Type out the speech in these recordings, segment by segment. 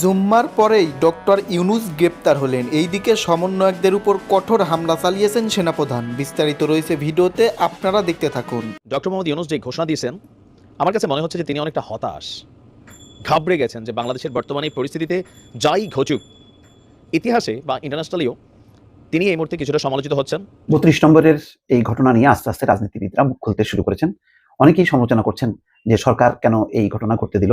জুম্মার পরেই ডক্টর ইউনুস গ্রেপ্তার হলেন। এইদিকে সমন্বয়কদের উপর কঠোর হামলা চালিয়েছেন সেনাপ্রধান। বিস্তারিত রয়েছে ভিডিওতে আপনারা দেখতে থাকুন। ডক্টর মোহাম্মদ ইউনুস যে ঘোষণা দিয়েছেন আমার কাছে মনে হচ্ছে যে তিনি অনেকটা হতাশ। ঘাবড়ে গেছেন যে বাংলাদেশের বর্তমানে এই পরিস্থিতিতে যাই ঘটুক ইতিহাসে বা ইন্টারন্যাশনালিও তিনি এই মুহূর্তে কিছুটা সমালোচিত হচ্ছেন। বত্রিশ নম্বরের এই ঘটনা নিয়ে আস্তে আস্তে রাজনীতিবিদরা মুখ খুলতে শুরু করেছেন। অনেকেই সমালোচনা করছেন যে সরকার কেন এই ঘটনা করতে দিল।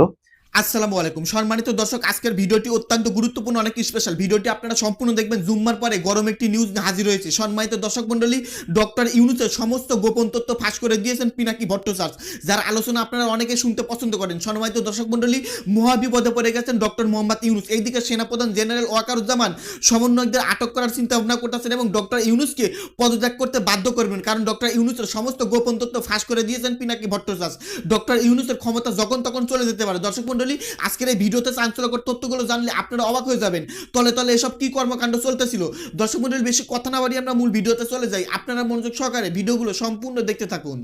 আসসালামু আলাইকুম। সম্মানিত দর্শক, আজকের ভিডিওটি অত্যন্ত গুরুত্বপূর্ণ, অনেক স্পেশাল ভিডিওটি আপনারা সম্পূর্ণ দেখবেন জুম্মার পরে, গরম একটি নিউজ হাজির হয়েছে। সম্মানিত দর্শক মণ্ডলী ডক্টর ইউনুসের সমস্ত গোপন তথ্য ফাঁস করে দিয়েছেন পিনাকি ভট্টাচার্য, যার আলোচনা আপনারা অনেকে শুনতে পছন্দ করেন। সম্মানিত দর্শক মণ্ডলী, মহাবিপদে পড়ে গেছেন ডক্টর মোহাম্মদ ইউনুস। এইদিকে সেনাপ্রধান জেনারেল ওয়াকারুজ্জামান সমন্বয়কদের আটক করার চিন্তা ভাবনা করতেছেন এবং ডক্টর ইউনুসকে পদত্যাগ করতে বাধ্য করবেন, কারণ ডক্টর ইউনুসের সমস্ত গোপন তথ্য ফাঁস করে দিয়েছেন পিনাকি ভট্টাচার্য। ডক্টর ইউনুসের ক্ষমতা যখন তখন চলে যেতে পারে। দর্শক মণ্ডলী আজকের এই ভিডিওতে চাঞ্চল্যকর তথ্যগুলো জানলে আপনারা অবাক হয়ে যাবেন। তলে তলে এসব কি কর্মকাণ্ড চলতেছিল? দর্শক মণ্ডলী, বেশি কথা না বাড়িয়ে আমরা মূল ভিডিওতে চলে যাই। আপনারা মনোযোগ সহকারে ভিডিওগুলো সম্পূর্ণ দেখতে থাকুন।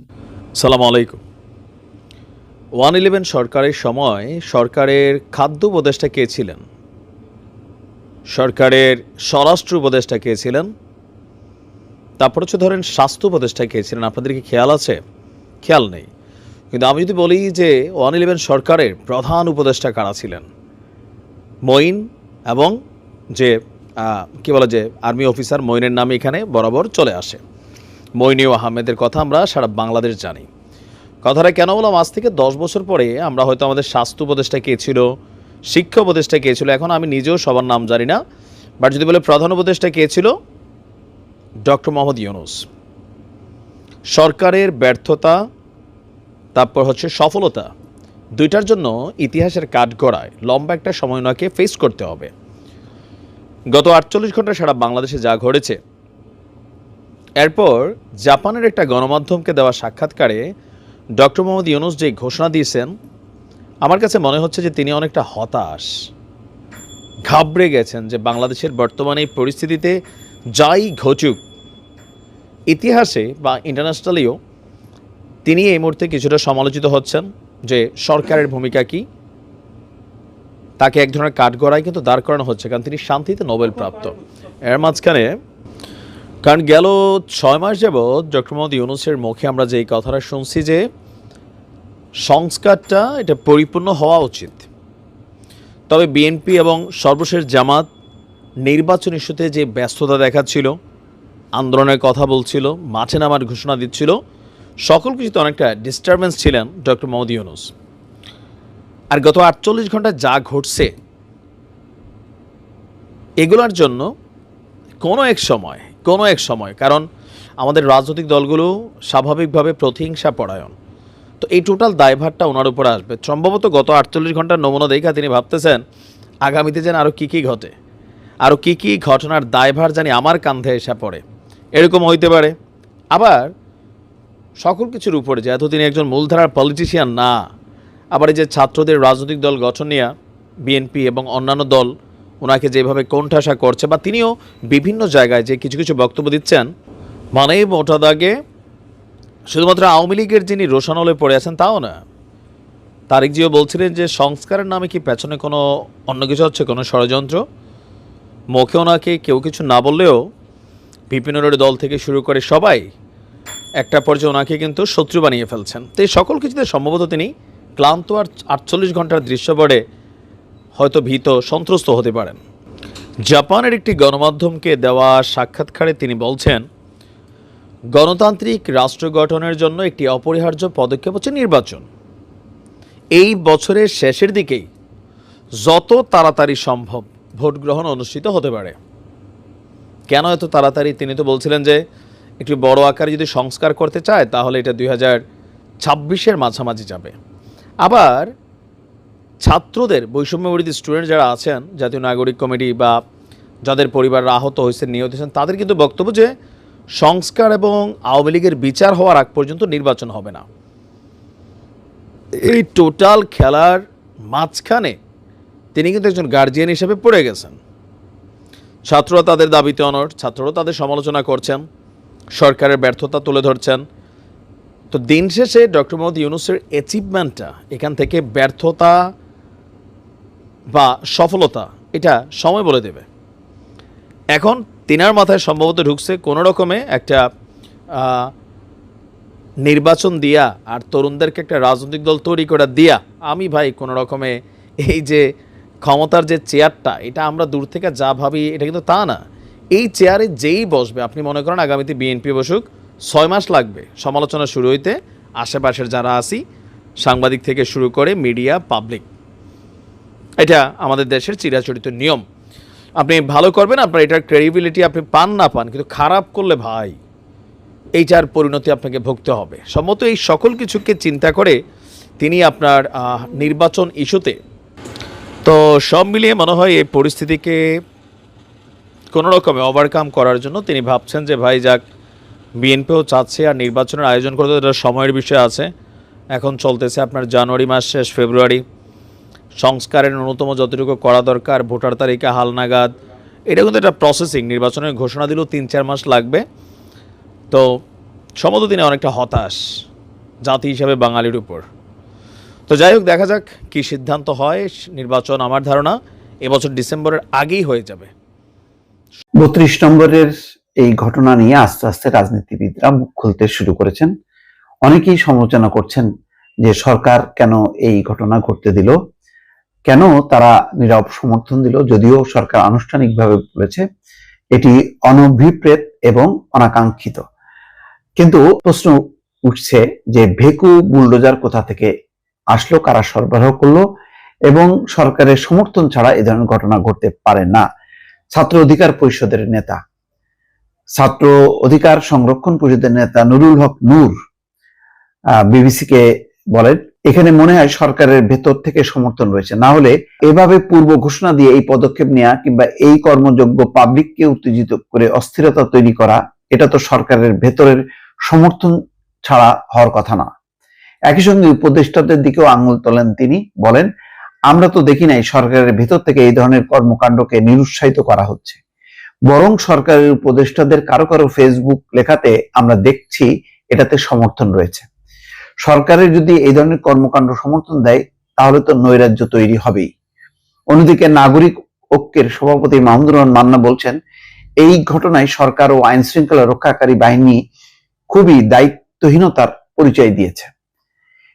সালাম আলাইকুম। ওয়ান ইলেভেন সরকারের সময় সরকারের খাদ্য উপদেষ্টা কে ছিলেন? সরকারের স্বরাষ্ট্র উপদেষ্টা কে ছিলেন? তারপর হচ্ছে ধরেন স্বাস্থ্য উপদেষ্টা কে ছিলেন? আপনাদের কি খেয়াল আছে? খেয়াল নেই। কিন্তু আমি যদি বলি যে ওয়ান ইলেভেন সরকারের প্রধান উপদেষ্টা কারা ছিলেন? মঈন এবং যে কি বলে যে, আর্মি অফিসার মঈনের নাম এখানে বরাবর চলে আসে। মইনিউ আহমেদের কথা আমরা সারা বাংলাদেশ জানি। কথাটা কেন বললাম? আজ থেকে দশ বছর পরে আমরা হয়তো আমাদের স্বাস্থ্য উপদেষ্টা কে ছিল, শিক্ষা উপদেষ্টা কে ছিল, এখন আমি নিজেও সবার নাম জানি না। বাট যদি বলে প্রধান উপদেষ্টা কে ছিল? ডক্টর মোহাম্মদ ইউনুস। সরকারের ব্যর্থতা তারপর হচ্ছে সফলতা। দুইটার জন্য ইতিহাসের কাঠগড়ায় লম্বা একটা সময় ওনাকে ফেস করতে হবে। গত আটচল্লিশ ঘণ্টা সারা বাংলাদেশে যা ঘটেছে, এরপর জাপানের একটা গণমাধ্যমকে দেওয়া সাক্ষাৎকারে ডক্টর মোহাম্মদ ইউনুস যে ঘোষণা দিয়েছেন, আমার কাছে মনে হচ্ছে যে তিনি অনেকটা হতাশ। ঘাবড়ে গেছেন যে বাংলাদেশের বর্তমানে এই পরিস্থিতিতে যাই ঘটুক, ইতিহাসে বা ইন্টারন্যাশনালিও তিনি এই মুহূর্তে কিছুটা সমালোচিত হচ্ছেন যে সরকারের ভূমিকা কি। তাকে এক ধরনের কাঠগড়ায় কিন্তু দাঁড় করানো হচ্ছে, কারণ তিনি শান্তিতে নোবেল প্রাপ্ত এর মাঝখানে, কারণ গেল ছয় মাস যাবৎ ডক্টর মোহাম্মদ ইউনুসের মুখে আমরা যে এই কথাটা শুনছি যে সংস্কারটা এটা পরিপূর্ণ হওয়া উচিত। তবে বিএনপি এবং সর্বশেষ জামাত নির্বাচন ইস্যুতে যে ব্যস্ততা দেখাচ্ছিল, আন্দোলনের কথা বলছিল, মাঠে নামার ঘোষণা দিচ্ছিল সকল কিছুতে অনেকটা ডিস্টারবেন্স ছিলেন ডক্টর মোহাম্মদ ইউনুস। আর গত আটচল্লিশ ঘণ্টা যা ঘটছে, এগুলোর জন্য কোনো এক সময়, কোনো এক সময়, কারণ আমাদের রাজনৈতিক দলগুলো স্বাভাবিকভাবে প্রতিহিংসা পরায়ণ। তো এই টোটাল দায়ভারটা ওনার উপর আসবে। সম্ভবত গত আটচল্লিশ ঘণ্টার নমুনা দেখা তিনি ভাবতেছেন, আগামীতে যেন আরও কী কী ঘটে আরও কী কী ঘটনার দায়ভার জানি আমার কান্ধে এসে পড়ে। এরকম হইতে পারে। আবার সকল কিছুর উপরে যেহেতু তিনি একজন মূলধারার পলিটিশিয়ান না, আবার এই যে ছাত্রদের রাজনৈতিক দল গঠন নিয়ে বিএনপি এবং অন্যান্য দল ওনাকে যেভাবে কোণঠাসা করছে, বা তিনিও বিভিন্ন জায়গায় যে কিছু কিছু বক্তব্য দিচ্ছেন মানে মোটা দাগে শুধুমাত্র আওয়ামী লীগের যিনি রোশানলে পড়ে আছেন তাও না। তারেক জিও বলছিলেন যে সংস্কারের নামে কি পেছনে কোনো অন্য কিছু হচ্ছে, কোনো ষড়যন্ত্র? মুখে ওনাকে কেউ কিছু না বললেও বিভিন্ন দল থেকে শুরু করে সবাই একটা পর্যায়ে ওনাকে কিন্তু শত্রু বানিয়ে ফেলছেন। তো এই সকল কিছুতে সম্ভবত তিনি ক্লান্ত আর আটচল্লিশ ঘণ্টার দৃশ্যপটে হয়তো ভীত, সন্ত্রস্ত হতে পারেন। জাপানের একটি গণমাধ্যমকে দেওয়া সাক্ষাৎকারে তিনি বলছেন, গণতান্ত্রিক রাষ্ট্র গঠনের জন্য একটি অপরিহার্য পদক্ষেপ হচ্ছে নির্বাচন। এই বছরের শেষের দিকেই যত তাড়াতাড়ি সম্ভব ভোট গ্রহণ অনুষ্ঠিত হতে পারে। কেন এত তাড়াতাড়ি? তিনি তো বলছিলেন যে একটি বড় আকারে যদি সংস্কার করতে চায়, তাহলে এটা দুই হাজার ছাব্বিশের মাঝামাঝি যাবে। আবার ছাত্রদের বৈষম্য স্টুডেন্ট যারা আছেন, জাতীয় নাগরিক কমিটি বা যাদের পরিবার আহত হয়েছে, নিহত হয়েছেন, তাদের কিন্তু বক্তব্য যে সংস্কার এবং আওয়ামী লীগের বিচার হওয়ার আগ পর্যন্ত নির্বাচন হবে না। এই টোটাল খেলার মাঝখানে তিনি কিন্তু একজন গার্জিয়ান হিসেবে পড়ে গেছেন। ছাত্ররা তাদের দাবিতে অনড় ছাত্ররা তাদের সমালোচনা করছেন। সরকারের ব্যর্থতা তুলে ধরছেন। তো দিন শেষে ডক্টর মোহাম্মদ ইউনুসের অ্যাচিভমেন্টটা এখান থেকে ব্যর্থতা বা সফলতা, এটা সময় বলে দেবে। এখন তিনার মাথায় সম্ভবত ঢুকছে কোনো রকমে একটা নির্বাচন দিয়া আর তরুণদেরকে একটা রাজনৈতিক দল তৈরি করা দিয়া। আমি ভাই কোনো রকমে এই যে ক্ষমতার যে চেয়ারটা এটা আমরা দূর থেকে যা ভাবি, এটা কিন্তু তা না। এই চেয়ারে যেই বসবে, আপনি মনে করেন আগামীতে বিএনপি বসুক, ছয় মাস লাগবে সমালোচনা শুরু হইতে, আশেপাশের যারা আসি সাংবাদিক থেকে শুরু করে মিডিয়া, পাবলিক। এটা আমাদের দেশের চিরাচরিত নিয়ম। আপনি ভালো করবেন, আপনার এটার ক্রেডিবিলিটি আপনি পান না পান, কিন্তু খারাপ করলে ভাই, এইটার পরিণতি আপনাকে ভুগতে হবে। সম্মত এই সকল কিছুকে চিন্তা করে তিনি আপনার নির্বাচন ইস্যুতে। তো সব মিলিয়ে মনে হয় এই পরিস্থিতিকে কোনো রকমে ওভারকাম করার জন্য তিনি ভাবছেন যে, ভাই, যাক বিএনপিও চাচ্ছে আর নির্বাচনের আয়োজন করতে এটা সময়ের বিষয় আছে। এখন চলতেছে আপনার জানুয়ারি মাস শেষ, ফেব্রুয়ারি। সংস্কারের ন্যূনতম যতটুকু করা দরকার, ভোটার তালিকা, হালনাগাদ, এটা কিন্তু একটা প্রসেসিং নির্বাচনের ঘোষণা দিলেও তিন চার মাস লাগবে। তো সম্ভবত তিনি অনেকটা হতাশ জাতি হিসাবে বাঙালির উপর। তো যাই হোক, দেখা যাক কি সিদ্ধান্ত হয়। নির্বাচন আমার ধারণা, এবছর ডিসেম্বরের আগেই হয়ে যাবে। বত্রিশ নম্বরের এই ঘটনা নিয়ে আস্তে আস্তে রাজনীতিবিদরা মুখ খুলতে শুরু করেছেন। অনেকেই সমালোচনা করছেন যে সরকার কেন এই ঘটনা ঘটতে দিল? কেন তারা নীরব সমর্থন দিল? যদিও সরকার আনুষ্ঠানিকভাবে বলেছে এটি অনভিপ্রেত এবং অনাকাঙ্ক্ষিত। কিন্তু প্রশ্ন উঠছে যে ভেকু বুলডোজার কোথা থেকে আসলো, কারা সরবরাহ করল এবং সরকারের সমর্থন ছাড়া এ ধরনের ঘটনা ঘটতে পারে না। ছাত্র অধিকার পরিষদের নেতা, ছাত্র অধিকার সংরক্ষণ পরিষদের নেতা নুরুল হক নূর বিবিসিকে বলেন, এখানে মনে হয় সরকারের ভেতর থেকে সমর্থন রয়েছে। না হলে এভাবে পূর্ব ঘোষণা দিয়ে এই পদক্ষেপ নেওয়া কিংবা এই কর্মযোগ্য পাবলিককে উত্তেজিত করে অস্থিরতা তৈরি করা, এটা তো সরকারের ভেতরের সমর্থন ছাড়া হওয়ার কথা না। একই সঙ্গে উপদেষ্টাদের দিকেও আঙুল তোলেন তিনি, বলেন আমরা তো দেখি নাই সরকারের ভেতর থেকে এই ধরনের কর্মকাণ্ডকে নিরুৎসাহিত করা হচ্ছে। বরং সরকারের উপদেষ্টাদের কারও কারও ফেসবুক লেখাতে আমরা দেখছি এটাতে সমর্থন রয়েছে। সরকারের যদি এই ধরনের কর্মকাণ্ড সমর্থন দেয়, তাহলে তো নৈরাজ্য তৈরি হবেই। অন্যদিকে নাগরিক ঐক্যের সভাপতি মাহমুদুর রহমান মান্না বলছেন, এই ঘটনায় সরকার ও আইন শৃঙ্খলা রক্ষাকারী বাহিনী খুবই দায়িত্বহীনতার পরিচয় দিয়েছে।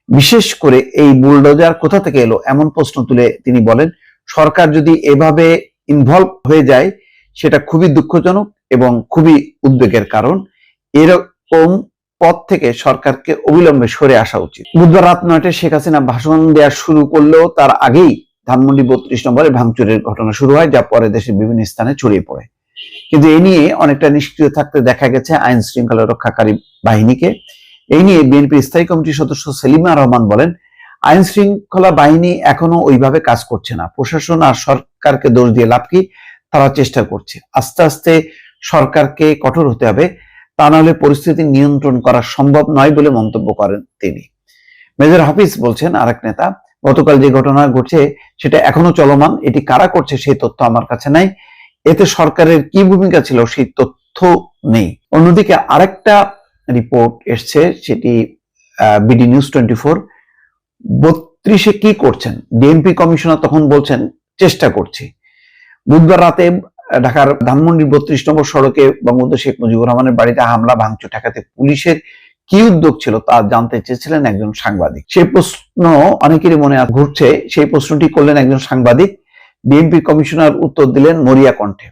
বিশেষ করে এই বুলডোজার কোথা থেকে এলো এমন প্রশ্ন তুলে তিনি বলেন, সরকার যদি এভাবে ইনভলভ হয়ে যায়, সেটা খুবই দুঃখজনক এবং খুবই উদ্বেগের কারণ। এরকম পথ থেকে সরকারকে অবিলম্বে সরে আসা উচিত। বুধবার রাত নয়টায় শেখ হাসিনা ভাষণ দেওয়া শুরু করলেও তার আগেই ধানমন্ডি বত্রিশ নম্বরে ভাঙচুরের ঘটনা শুরু হয়, যা পরে দেশের বিভিন্ন স্থানে ছড়িয়ে পড়ে। কিন্তু এই নিয়ে অনেকটা নিষ্ক্রিয় থাকতে দেখা গেছে আইন শৃঙ্খলা রক্ষাকারী বাহিনীকে। এই নিয়ে বিএনপির স্থায়ী কমিটির সদস্য সেলিমা রহমান বলেন, আইন শৃঙ্খলা বাহিনী এখনও ওইভাবে কাজ করছে না। প্রশাসন আর সরকারকে দোষ দিয়ে লাভ কি তারা চেষ্টা করছে। আস্তে আস্তে সরকারকে কঠোর হতে হবে, তা নাহলে পরিস্থিতি নিয়ন্ত্রণ করা সম্ভব নয় বলে মন্তব্য করেন তিনি। মেজর হাফিজ বলছেন, আরেক নেতা, গতকাল যে ঘটনা ঘটছে সেটা এখনও চলমান, এটি কারা করছে সেই তথ্য আমার কাছে নাই। এতে সরকারের কি ভূমিকা ছিল সেই তথ্য নেই। অন্যদিকে আরেকটা রিপোর্ট এসছে সেটি বিডি নিউজ টোয়েন্টি ফোর বত্রিশে কি করছেন? ডিএমপি কমিশনার তখন বলছেন, চেষ্টা করছি। বুধবার রাতে ঢাকার ধানমন্ডির বত্রিশ নম্বর সড়কে বঙ্গবন্ধু শেখ মুজিবুর রহমানের বাড়িতে হামলা, ভাঙচুর, ঠেকাতে পুলিশের কি উদ্যোগ ছিল তা জানতে চেয়েছিলেন একজন সাংবাদিক। সেই প্রশ্ন অনেকেরই মনে ঘুরছে, সেই প্রশ্নটি করলেন একজন সাংবাদিক। বিএনপি কমিশনার উত্তর দিলেন, মরিয়া কণ্ঠে।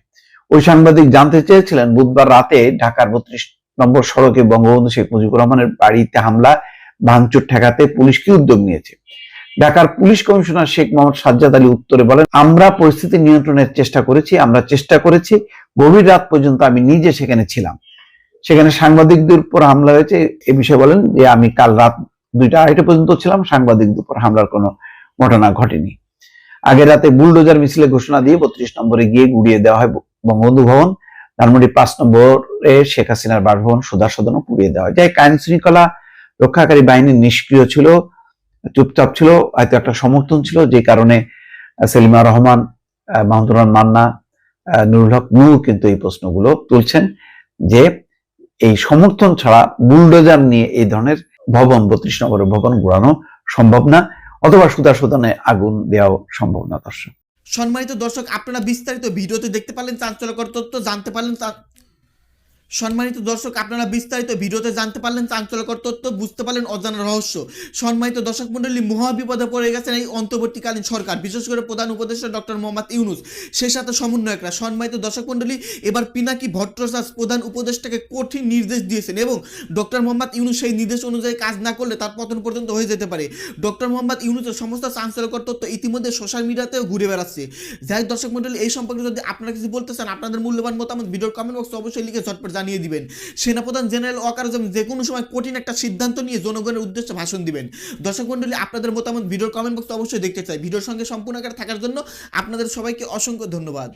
ওই সাংবাদিক জানতে চেয়েছিলেন, বুধবার রাতে ঢাকার বত্রিশ নম্বর সড়কে বঙ্গবন্ধু শেখ মুজিবুর রহমানের বাড়িতে হামলা, ভাঙচুর ঠেকাতে পুলিশ কি উদ্যোগ নিয়েছে? ঢাকার পুলিশ কমিশনার শেখ মোহাম্মদ সাজ্জাদ আলী উত্তরে বলেন, আমরা পরিস্থিতি নিয়ন্ত্রণের চেষ্টা করেছি, আমরা চেষ্টা করেছি, গভীর রাত পর্যন্ত আমি নিজে সেখানে ছিলাম। সেখানে সাংবাদিকদের উপর হামলা হয়েছে, এ বিষয়ে বলেন যে আমি কাল রাত দুইটা আড়াইটা পর্যন্ত ছিলাম, সাংবাদিকদের উপর হামলার কোনো ঘটনা ঘটেনি। আগের রাতে বুলডোজার মিছিলে ঘোষণা দিয়ে বত্রিশ নম্বরে গিয়ে গুড়িয়ে দেওয়া হয় বঙ্গবন্ধু ভবন। ধানমন্ডি পাঁচ নম্বরে শেখ হাসিনার বাসভবন সুদা সদনও পুড়িয়ে দেওয়া হয়। যাই আইন শৃঙ্খলা রক্ষাকারী বাহিনী নিষ্ক্রিয় ছিল, চুপচাপ ছিল, হয়তো একটা সমর্থন ছিল, যে কারণে সেলিমা রহমান মাহমুদুর রহমান মান্না নুরুল হক নূর কিন্তু এই প্রশ্নগুলো তুলছেন যে এই সমর্থন ছাড়া বুলডোজার নিয়ে এই ধরনের ভবন, বত্রিশ নম্বরের ভবন ঘোরানো সম্ভব না, অথবা সুদা সদনে আগুন দেওয়াও সম্ভব না, দর্শক। সম্মানিত দর্শক আপনারা বিস্তারিত ভিডিওতে দেখতে পারলেন চাঞ্চল্যকর তথ্য জানতে পারলেন সম্মানিত দর্শক, আপনারা বিস্তারিত ভিডিওতে জানতে পারলেন চাঞ্চল্যকর তথ্য, বুঝতে পারলেন অজানা রহস্য। সম্মানিত দর্শক মণ্ডলী, মহা বিপদে পড়ে গেছেন এই অন্তর্বর্তীকালীন সরকার, বিশেষ করে প্রধান উপদেষ্টা ডক্টর মোহাম্মদ ইউনুস। সে সাথে সমন্বয়করা। সম্মানিত দর্শক মণ্ডলী, এবার পিনাকি ভট্টাচার্য প্রধান উপদেষ্টাকে কঠিন নির্দেশ দিয়েছেন এবং ডক্টর মোহাম্মদ ইউনুস সেই নির্দেশ অনুযায়ী কাজ না করলে তার পতন পর্যন্ত হয়ে যেতে পারে। ডক্টর মোহাম্মদ ইউনুসের সমস্ত চাঞ্চল্যকর তথ্য ইতিমধ্যে সোশ্যাল মিডিয়াতেও ঘুরে বেড়াচ্ছে। যাই দর্শক মণ্ডলী, এই সম্পর্কে যদি আপনারা কিছু বলতে চান, আপনাদের মূল্যবান মতামত ভিডিওর কমেন্ট বক্সে অবশ্যই লিখে ঝটপট জানিয়ে দিবেন। সেনাপ্রধান জেনারেল ওয়াকার যে কোনো সময় কঠিন একটা সিদ্ধান্ত নিয়ে জনগণের উদ্দেশ্যে ভাষণ দিবেন। দর্শক মন্ডলী আপনাদের মতামত ভিডিওর কমেন্ট বক্সে অবশ্যই দেখতে চাই। ভিডিওর সঙ্গে সম্পূর্ণ থাকার জন্য আপনাদের সবাইকে অসংখ্য ধন্যবাদ।